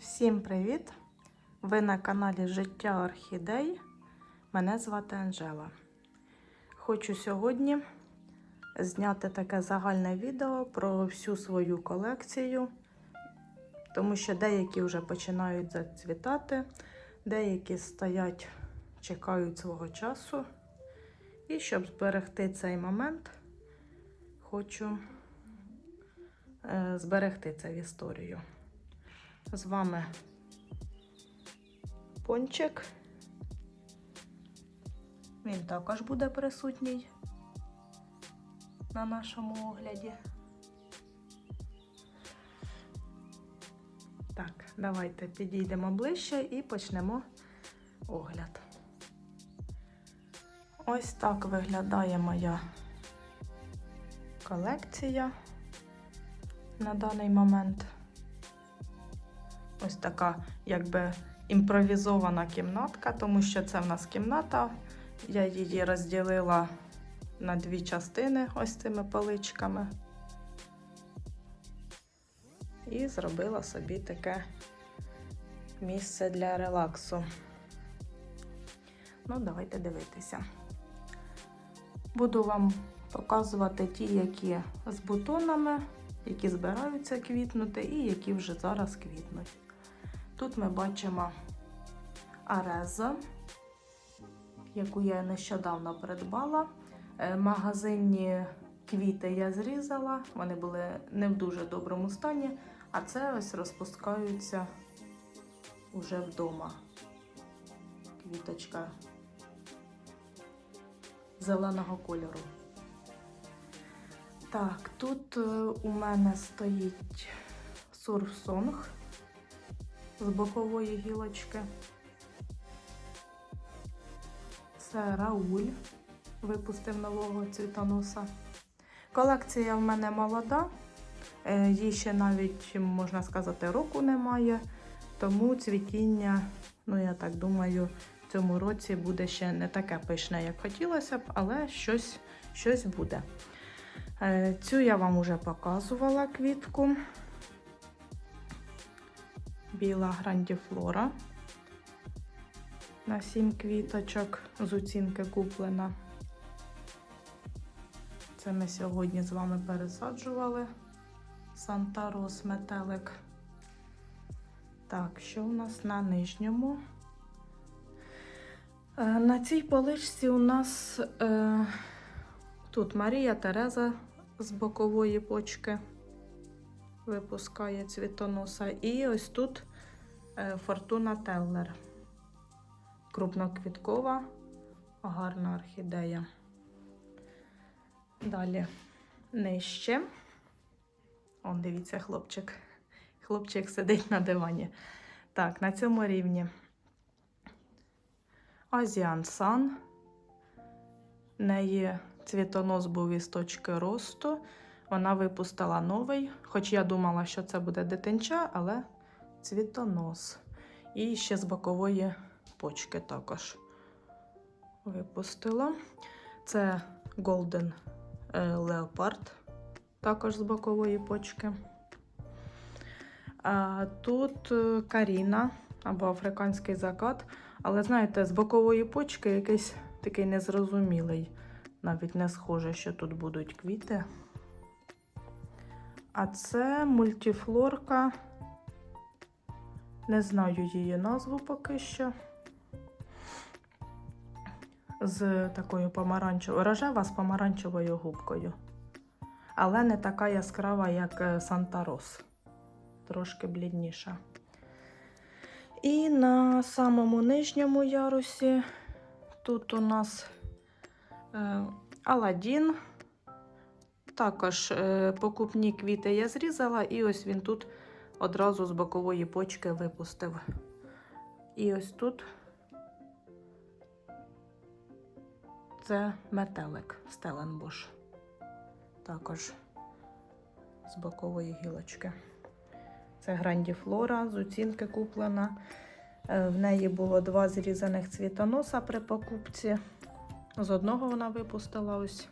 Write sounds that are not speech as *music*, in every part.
Всім привіт! Ви на каналі Життя Орхідей. Мене звати Анжела. Хочу сьогодні зняти таке загальне відео про всю свою колекцію, тому що деякі вже починають зацвітати, деякі стоять, чекають свого часу. І щоб зберегти цей момент, хочу е, зберегти це в історію. З вами пончик. Він також буде присутній на нашому огляді. Так, давайте підійдемо ближче і почнемо огляд. Ось так виглядає моя колекція на даний момент. Ось така, якби імпровізована кімнатка, тому що це в нас кімната. Я її розділила на дві частини ось цими поличками. І зробила собі таке місце для релаксу. Ну, давайте дивитися. Буду вам показувати ті, які з бутонами, які збираються квітнути, і які вже зараз квітнуть. Тут ми бачимо ареза, яку я нещодавно придбала. Е, Магазинні квіти я зрізала, вони були не в дуже доброму стані, а це ось розпускаються уже вдома. Квіточка зеленого кольору. Так, тут е, у мене стоїть сурфсонг з бокової гілочки. Це Рауль випустив нового цвітоноса. Колекція в мене молода, е, їй ще навіть, можна сказати, року немає, тому цвітіння, ну я так думаю, в цьому році буде ще не таке пишне, як хотілося б, але щось, щось буде. Е, Цю я вам вже показувала квітку. Біла грандіфлора на 7 квіточок з оцінки куплена. Це ми сьогодні з вами пересаджували Сантарос метелик. Так, що у нас на нижньому? Е, На цій поличці у нас е, тут Марія Тереза з бокової почки випускає цвітоноса. І ось тут Фортуна Теллер. Крупноквіткова, гарна орхідея. Далі нижче. Он, дивіться, хлопчик. Хлопчик сидить на дивані. Так, на цьому рівні Азіан Сан. Неї цвітонос був із точки росту. Вона випустила новий, хоч я думала, що це буде дитинча, але цвітонос. І ще з бокової почки також випустила. Це Golden Leopard, також з бокової почки. Тут е, Каріна або африканський закат. Але знаєте, з бокової почки якийсь такий незрозумілий. Навіть не схоже, що тут будуть квіти. А це мультифлорка. Не знаю її назву поки що. З такою помаранчевою, рожева з помаранчевою губкою. Але не така яскрава, як е, Санта-Рос. Трошки блідніша. І на самому нижньому ярусі тут у нас е, Аладдін. Також е, покупні квіти я зрізала, і ось він тут одразу з бокової почки випустив. І ось тут це метелик Стеленбош. Також з бокової гілочки. Це грандіфлора з оцінки куплена. Е, В неї було два зрізаних цвітоноса при покупці. З одного вона випустила ось.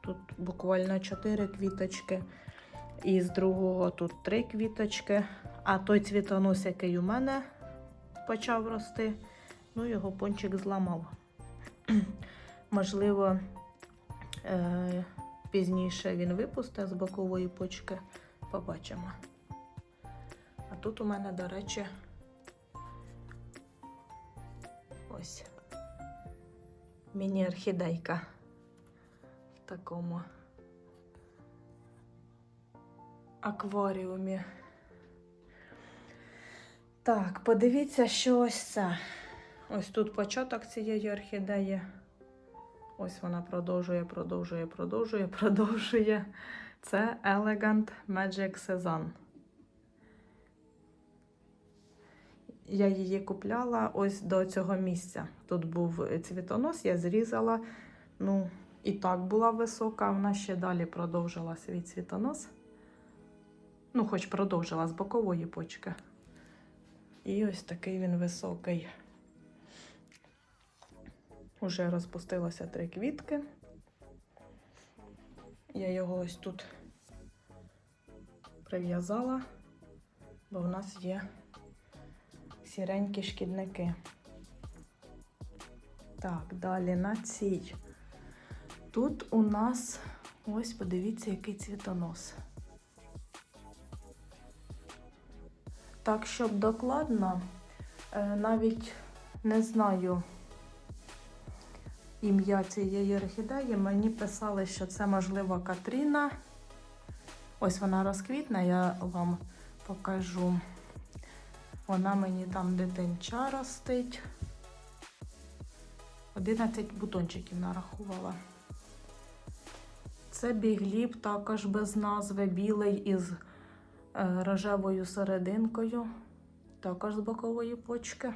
Тут буквально 4 квіточки. І з другого тут три квіточки. А той цвітонос, який у мене почав рости, ну його пончик зламав. *clears throat* Можливо, е- пізніше він випустить з бокової почки. Побачимо. А тут у мене, до речі, ось міні-орхідейка в такому акваріумі. Так, подивіться, що ось це. Ось тут початок цієї орхідеї. Ось вона продовжує, продовжує, продовжує, продовжує. Це Elegant Magic Cezanne. Я її купляла ось до цього місця. Тут був цвітонос, я зрізала. Ну, і так була висока, вона ще далі продовжила свій цвітонос. Ну, хоч продовжила з бокової почки. І ось такий він високий. Уже розпустилося три квітки. Я його ось тут прив'язала, бо в нас є сіренькі шкідники. Так, далі на цій. Тут у нас ось подивіться, який цвітонос. Так, щоб докладно, е, навіть не знаю ім'я цієї орхідеї, мені писали, що це можливо Катріна. Ось вона розквітне, я вам покажу. Вона мені там дитинча ростить. 11 бутончиків нарахувала. Це бігліп, також без назви, білий із рожевою серединкою, також з бокової почки.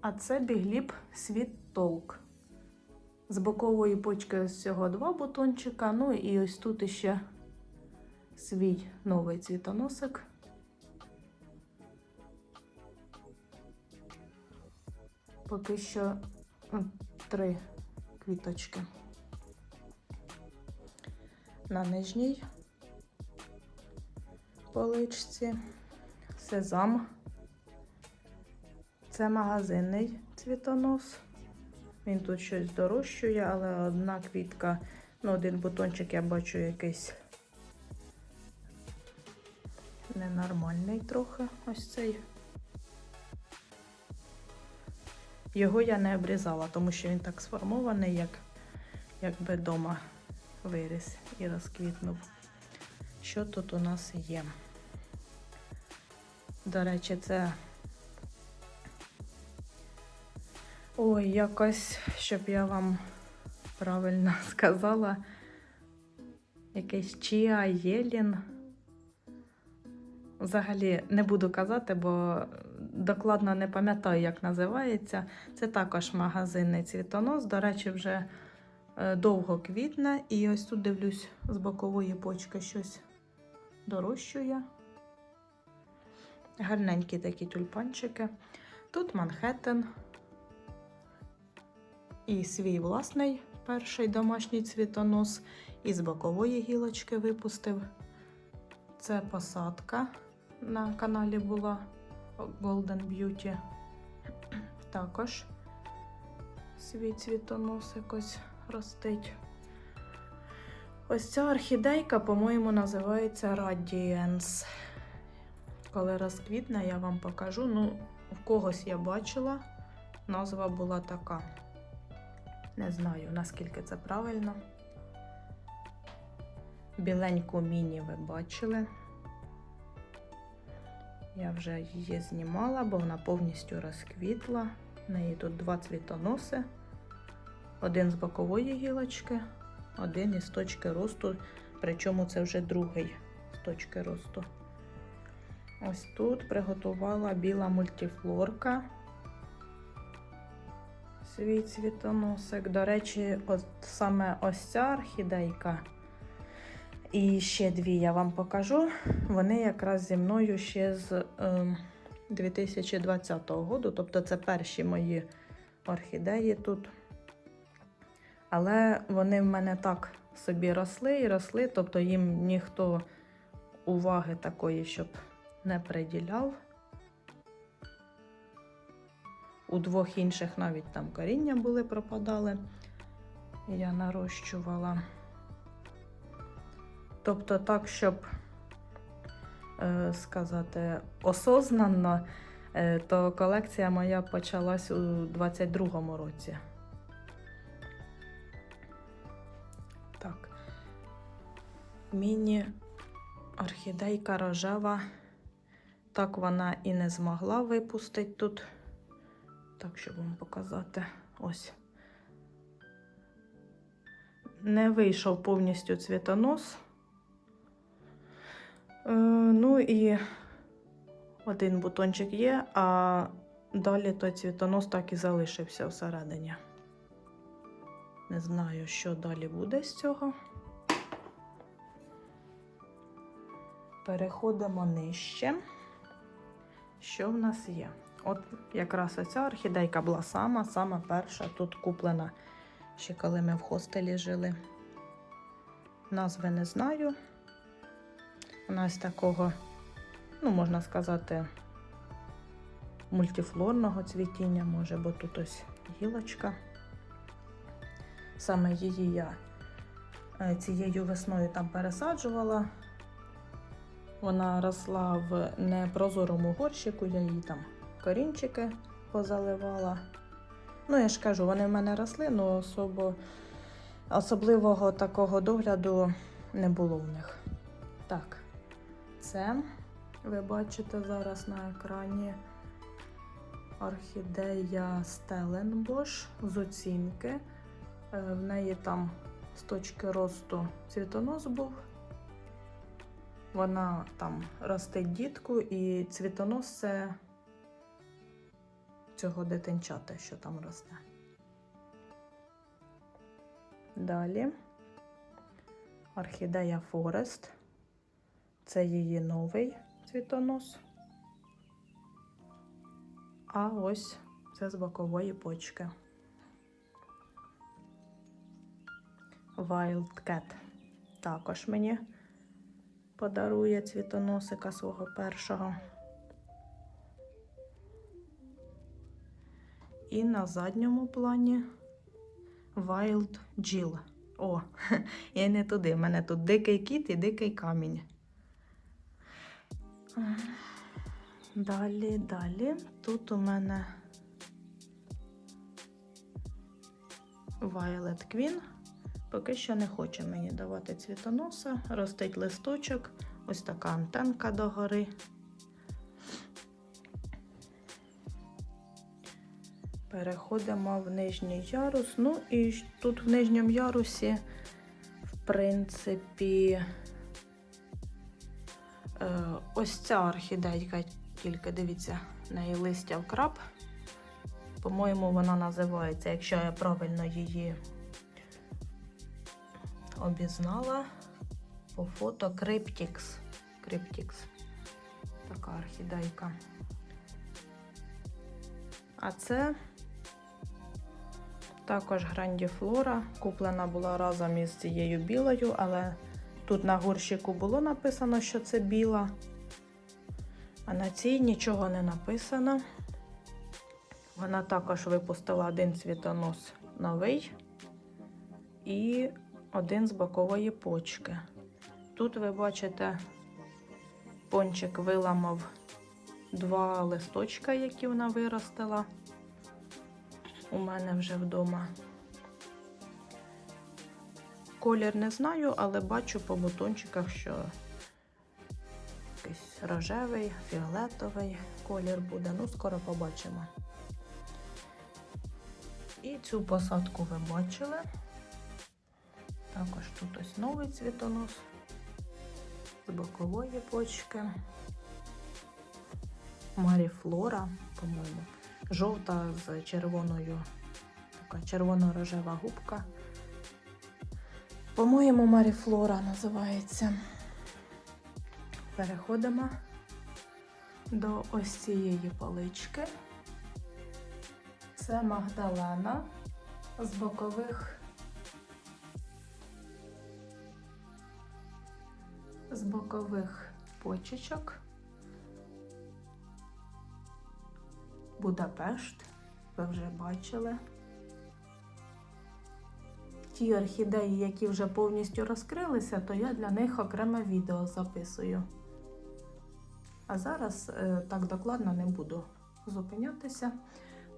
А це бігліп світ толк. З бокової почки всього два бутончика. Ну і ось тут іще свій новий цвітоносик. Поки що три квіточки. На нижній поличці сезам. Це магазинний цвітонос. Він тут щось дорощує, але одна квітка, ну, один бутончик я бачу якийсь ненормальний трохи ось цей. Його я не обрізала, тому що він так сформований, як якби вдома виріс і розквітнув. Що тут у нас є? До речі, це Ой, якось, щоб я вам правильно *laughs* сказала, якийсь Чіа Єлін. Взагалі не буду казати, бо докладно не пам'ятаю, як називається. Це також магазинний цвітонос. До речі, вже е, довго квітне. І ось тут дивлюсь, з бокової почки щось дорощує. Гарненькі такі тюльпанчики. Тут Манхеттен. І свій власний перший домашній цвітонос із бокової гілочки випустив. Це посадка на каналі була Golden Beauty. Також свій цвітонос якось ростить. Ось ця орхідейка, по-моєму, називається Radiance. Коли розквітне, я вам покажу. Ну, в когось я бачила, назва була така. Не знаю, наскільки це правильно. Біленьку міні ви бачили. Я вже її знімала, бо вона повністю розквітла. В неї тут два цвітоноси. Один з бокової гілочки, один із точки росту. Причому це вже другий з точки росту. Ось тут приготувала біла мультифлорка свій цвітоносик. До речі, от саме ось ця орхідейка. І ще дві я вам покажу. Вони якраз зі мною ще з е, 2020 року, тобто це перші мої орхідеї тут. Але вони в мене так собі росли і росли, тобто їм ніхто уваги такої, щоб не приділяв. У двох інших навіть там коріння були, пропадали. Я нарощувала. Тобто так, щоб е, сказати, осознанно, е, то колекція моя почалась у 22-му році. Так. Міні орхідейка рожева. Так вона і не змогла випустити тут. Так, щоб вам показати. Ось. Не вийшов повністю цвітонос. Е, ну і один бутончик є, а далі той цвітонос так і залишився всередині. Не знаю, що далі буде з цього. Переходимо нижче. Що в нас є? От якраз оця орхідейка була сама, сама перша тут куплена, ще коли ми в хостелі жили. Назви не знаю. Вона з такого, ну, можна сказати, мультифлорного цвітіння, може, бо тут ось гілочка. Саме її я е, цією весною там пересаджувала. Вона росла в непрозорому горщику, я її там корінчики позаливала. Ну, я ж кажу, вони в мене росли, але особо, особливого такого догляду не було в них. Так, це ви бачите зараз на екрані орхідея Стеленбош з оцінки. Е, В неї там з точки росту цвітонос був. Вона там ростить дітку, і цвітонос це цього дитинчата, що там росте. Далі орхідея Форест. Це її новий цвітонос. А ось це з бокової почки. Wildcat також мені подарує цвітоносика свого першого. І на задньому плані Wild Jill. О, *laughs* я не туди. У мене тут дикий кіт і дикий камінь. Далі, далі. Тут у мене Violet Queen. Поки що не хоче мені давати цвітоноса. Ростить листочок. Ось така антенка догори. Переходимо в нижній ярус. Ну і тут в нижньому ярусі, в принципі, е, ось ця орхідейка, тільки дивіться, неї листя вкраб. По-моєму, вона називається, якщо я правильно її обізнала по фото Cryptix. Cryptix. Така орхідейка. А це також грандіфлора. Куплена була разом із цією білою, але тут на горщику було написано, що це біла. А на цій нічого не написано. Вона також випустила один цвітонос новий і один з бокової почки. Тут ви бачите, пончик виламав два листочка, які вона виростила у мене вже вдома. Колір не знаю, але бачу по бутончиках, що якийсь рожевий, фіолетовий колір буде. Ну, скоро побачимо. І цю посадку ви бачили. Також тут ось новий цвітонос з бокової почки. Маріфлора, по-моєму. Жовта з червоною, така червоно-рожева губка. По-моєму, Маріфлора називається. Переходимо до ось цієї полички. Це Магдалена з бокових бокових почечок. Будапешт, ви вже бачили. Ті орхідеї, які вже повністю розкрилися, то я для них окреме відео записую. А зараз е, так докладно не буду зупинятися.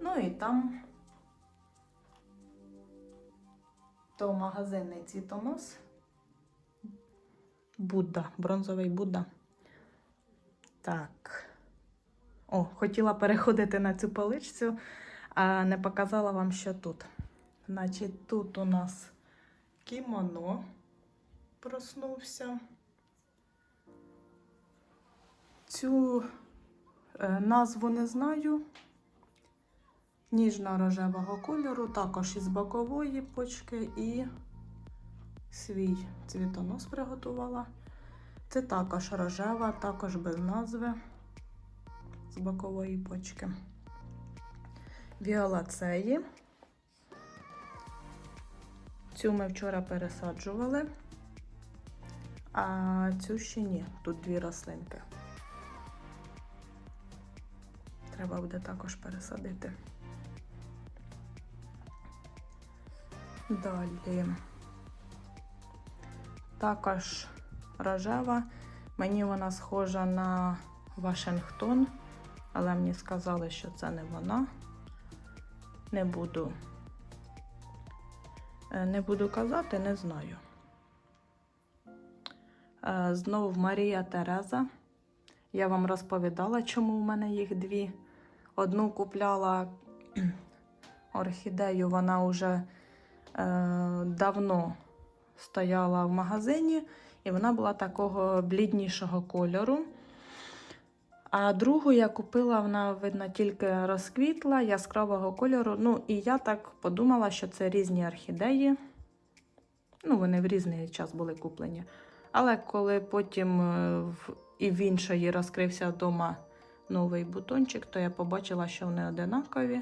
Ну і там то магазинний цвітонос. Будда, бронзовий Будда. Так. О, хотіла переходити на цю поличцю, а не показала вам, що тут. Значить, тут у нас кімоно проснувся. Цю е, назву не знаю. Ніжно-рожевого кольору, також із бокової почки і свій цвітонос приготувала. Це також рожева, також без назви з бокової почки. Віолацеї. Цю ми вчора пересаджували, а цю ще ні. Тут дві рослинки. Треба буде також пересадити. Далі. Також рожева. Мені вона схожа на Вашингтон, але мені сказали, що це не вона. Не буду. Е, Не буду казати, не знаю. Е, Знову Марія Тереза. Я вам розповідала, чому в мене їх дві. Одну купляла *clears throat* орхідею, вона вже е, давно стояла в магазині, і вона була такого бліднішого кольору. А другу я купила, вона, видно, тільки розквітла яскравого кольору. Ну, і я так подумала, що це різні орхідеї. Ну, вони в різний час були куплені. Але коли потім е, в, і в іншої розкрився вдома новий бутончик, то я побачила, що вони одинакові.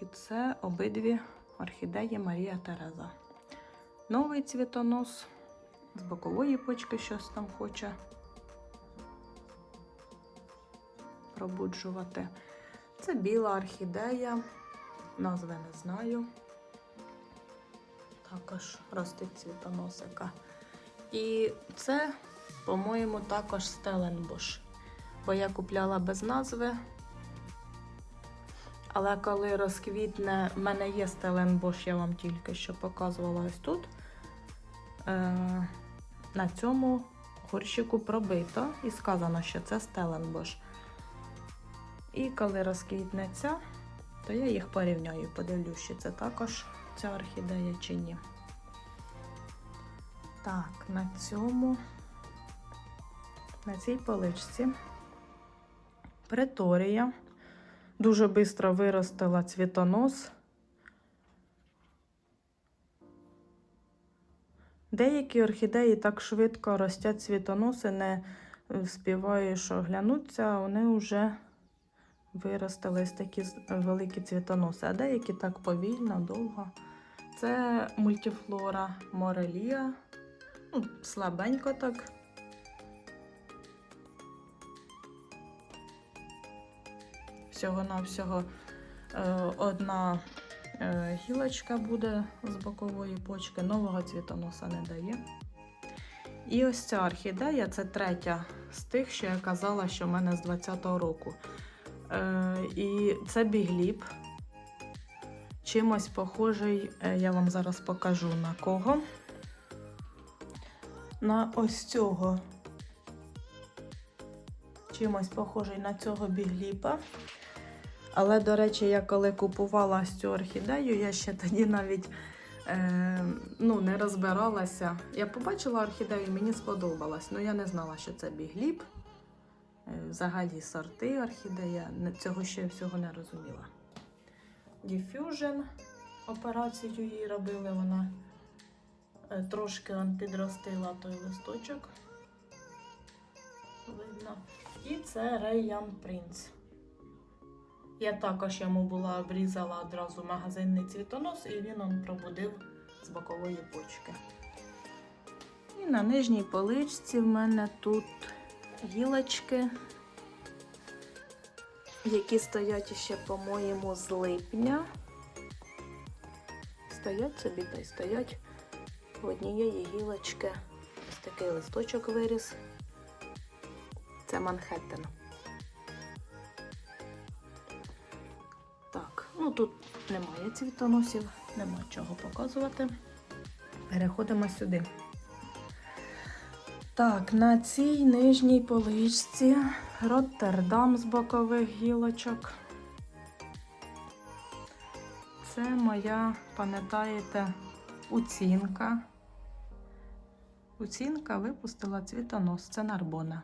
І це обидві орхідеї Марія Тереза. Новий цвітонос з бокової почки щось там хоче пробуджувати. Це біла орхідея, назви не знаю. Також ростить цвітоносика. І це, по-моєму, також Стеленбош. Бо я купляла без назви. Але коли розквітне, в мене є Стеленбош, я вам тільки що показувала ось тут. Е, на цьому горщику пробито і сказано, що це Стеленбош. І коли розквітне ця, то я їх порівняю, подивлюсь, чи це також ця орхідея чи ні. Так, на цьому, на цій поличці преторія. Дуже швидко виростила цвітонос. Деякі орхідеї так швидко ростять цвітоноси, не вспіваєш оглянуться, а вони вже виростили такі великі цвітоноси, а деякі так повільно, довго. Це мультифлора Морелія. Ну, слабенько так. Всього-навсього е, одна гілочка буде з бокової почки, нового цвітоноса не дає. І ось ця орхідея це третя з тих, що я казала, що в мене з 20-го року. Е, і це бігліп. Чимось похожий, е, я вам зараз покажу на кого. На ось цього. Чимось похожий на цього бігліпа. Але, до речі, я коли купувала цю орхідею, я ще тоді навіть е, ну, не розбиралася. Я побачила орхідею, мені сподобалось, але я не знала, що це бігліп. Е, Взагалі сорти орхідея. Цього ще всього не розуміла. Diffusion операцію їй робили, вона е, трошки підростила той листочок. Видно. І це Рейян Принц. Я також йому була обрізала одразу магазинний цвітонос, і він он пробудив з бокової почки. І на нижній поличці в мене тут гілочки, які стоять ще, по-моєму, з липня. Стоять собі та й стоять в однієї гілочки. Ось такий листочок виріс. Це Манхеттен. Немає цвітоносів, нема чого показувати. Переходимо сюди. Так, на цій нижній поличці Роттердам з бокових гілочок. Це моя, пам'ятаєте, уцінка. Уцінка випустила цвітонос, це нарбона.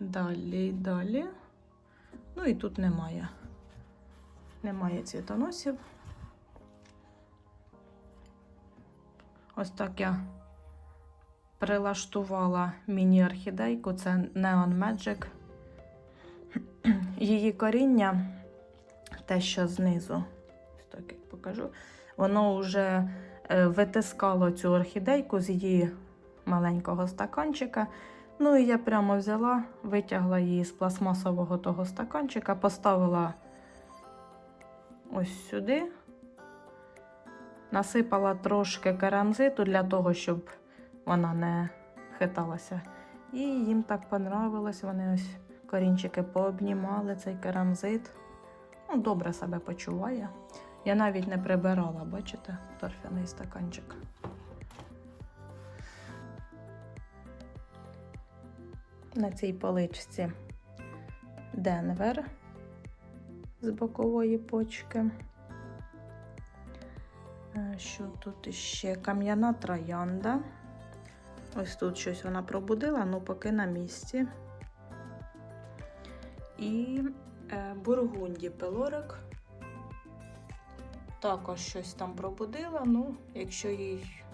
Далі, далі. Ну і тут немає. Немає цвітоносів. Ось так я прилаштувала міні-орхідейку, це Neon Magic. *clears throat* Її коріння, те, що знизу, ось так як покажу, воно вже е, витискало цю орхідейку з її маленького стаканчика. Ну і я прямо взяла, витягла її з пластмасового того стаканчика, поставила ось сюди, насипала трошки керамзиту для того, щоб вона не хиталася. І їм так понравилось, вони ось корінчики пообнімали цей керамзит. Ну, добре себе почуває. Я навіть не прибирала, бачите, торфяний стаканчик. На цій поличці Денвер з бокової почки. Е, Що тут ще? Кам'яна троянда. Ось тут щось вона пробудила, ну поки на місці. І е, бургунді пелорик. Також щось там пробудила. Ну, якщо їй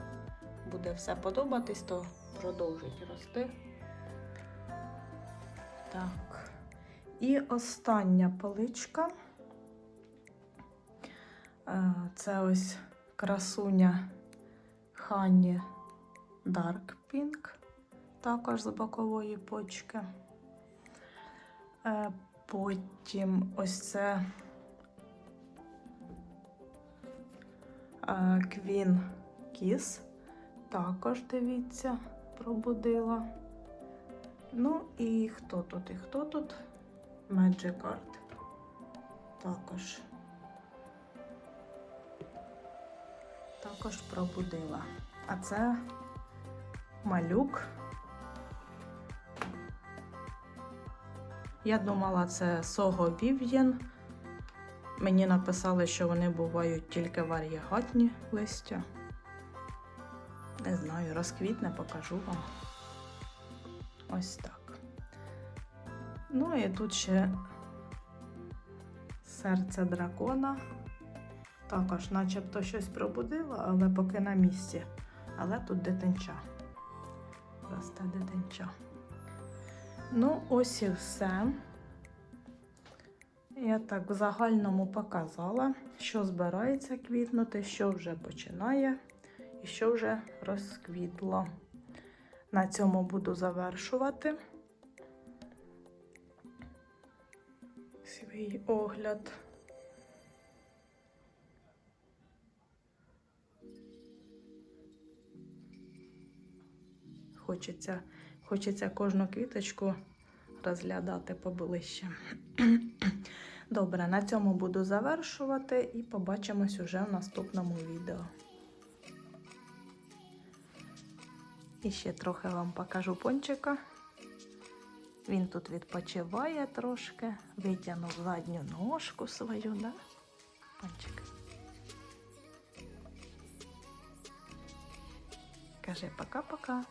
буде все подобатись, то продовжить рости. Так. І остання поличка. Е, Це ось красуня Ханні Dark Pink, також з бокової почки. Е, Потім ось це е, Queen Kiss. Також дивіться, пробудила. Ну і хто тут? І хто тут? Magic Art. Також. Також пробудила. А це малюк. Я думала, це Сого Вів'єн. Мені написали, що вони бувають тільки варієгатні листя. Не знаю, розквітне, покажу вам. Ось так. Ну і тут ще серце дракона. Також, начебто, щось пробудила, але поки на місці. Але тут дитинча. Росте дитинча. Ну, ось і все. Я так в загальному показала, що збирається квітнути, що вже починає і що вже розквітло. На цьому буду завершувати свій огляд. Хочеться, хочеться кожну квіточку розглядати поближче. *clears throat* Добре, на цьому буду завершувати і побачимось уже в наступному відео. І ще трохи вам покажу пончика. Він тут відпочиває трошки, витягнув задню ножку свою, да? Панчик. Каже пока-пока.